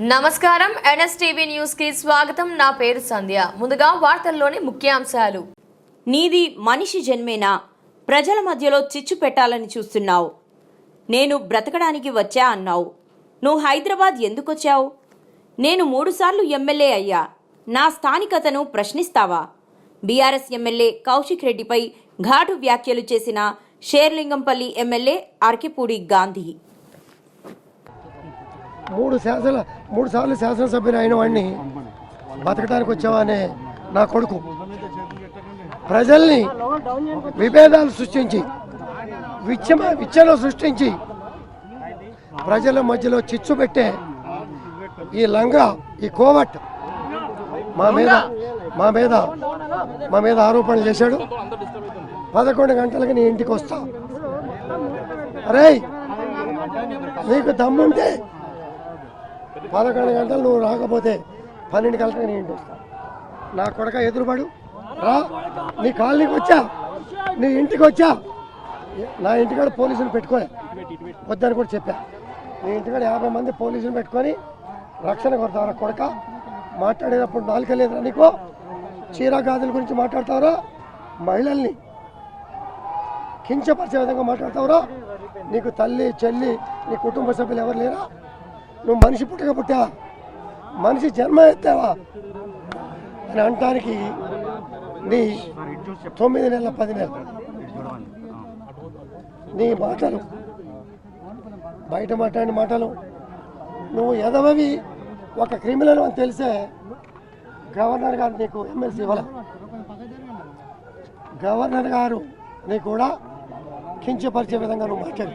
నమస్కారం. ఎన్ఎస్టీవీ న్యూస్కి స్వాగతం. నా పేరు సంధ్య. ముందుగా వార్తల్లోని ముఖ్యాంశాలు. నీది మనిషి జన్మేనా? ప్రజల మధ్యలో చిచ్చు పెట్టాలని చూస్తున్నావు. నేను బ్రతకడానికి వచ్చా అన్నావు. నువ్వు హైదరాబాద్ ఎందుకొచ్చావు? నేను మూడుసార్లు ఎమ్మెల్యే అయ్యా. నా స్థానికతను ప్రశ్నిస్తావా? B R S M L A Kaushik రెడ్డిపై ఘాటు వ్యాఖ్యలు చేసిన షేర్లింగంపల్లి ఎమ్మెల్యే అర్కిపూడి గాంధీ. మూడు శాసన మూడు సార్లు శాసనసభ్యులు అయిన వాడిని బతకడానికి వచ్చావనే నా కొడుకు. ప్రజల్ని విభేదాలు సృష్టించి విచ్చమ విచ్చలు సృష్టించి ప్రజల మధ్యలో చిచ్చు పెట్టే ఈ లంగా ఈ కోవట్ మా మీద మా మీద మా మీద ఆరోపణలు చేశాడు. పదకొండు గంటలకు నీ ఇంటికి వస్తా. అరే నీకు దమ్ముంటే పదకొండు గంటలు నువ్వు రాకపోతే పన్నెండు గంటలకు నీ ఇంటి వస్తా. నా కొడక ఎదురుపడు. రా నీ కాలనీకి వచ్చా? నీ ఇంటికి వచ్చా? నా ఇంటికాడ పోలీసులు పెట్టుకోలే వద్దని కూడా చెప్పా. నీ ఇంటికాడ యాభై మంది పోలీసులు పెట్టుకొని రక్షణ కొడతారా కొడక? మాట్లాడేటప్పుడు నాలుక లేదురా నీకు? చీర గాజుల గురించి మాట్లాడతావురా? మహిళల్ని కించపరిచే విధంగా మాట్లాడతావురా? నీకు తల్లి చెల్లి నీ కుటుంబ సభ్యులు ఎవరు లేరా? నువ్వు మనిషి పుట్టక పుట్టావా? మనిషి జన్మ ఎత్తావా? అని అనటానికి నీ తొమ్మిది నెలల పది నెలలు నీ మాటలు. బయట మాట్లాడిన మాటలు. నువ్వు ఎదవవి ఒక క్రిమినల్ అని తెలిసే గవర్నర్ గారు నీకు ఎమ్మెల్సీ ఇవ్వాలి? గవర్నర్ గారు నీ కూడా కించపరిచే విధంగా నువ్వు మాట్లాడు.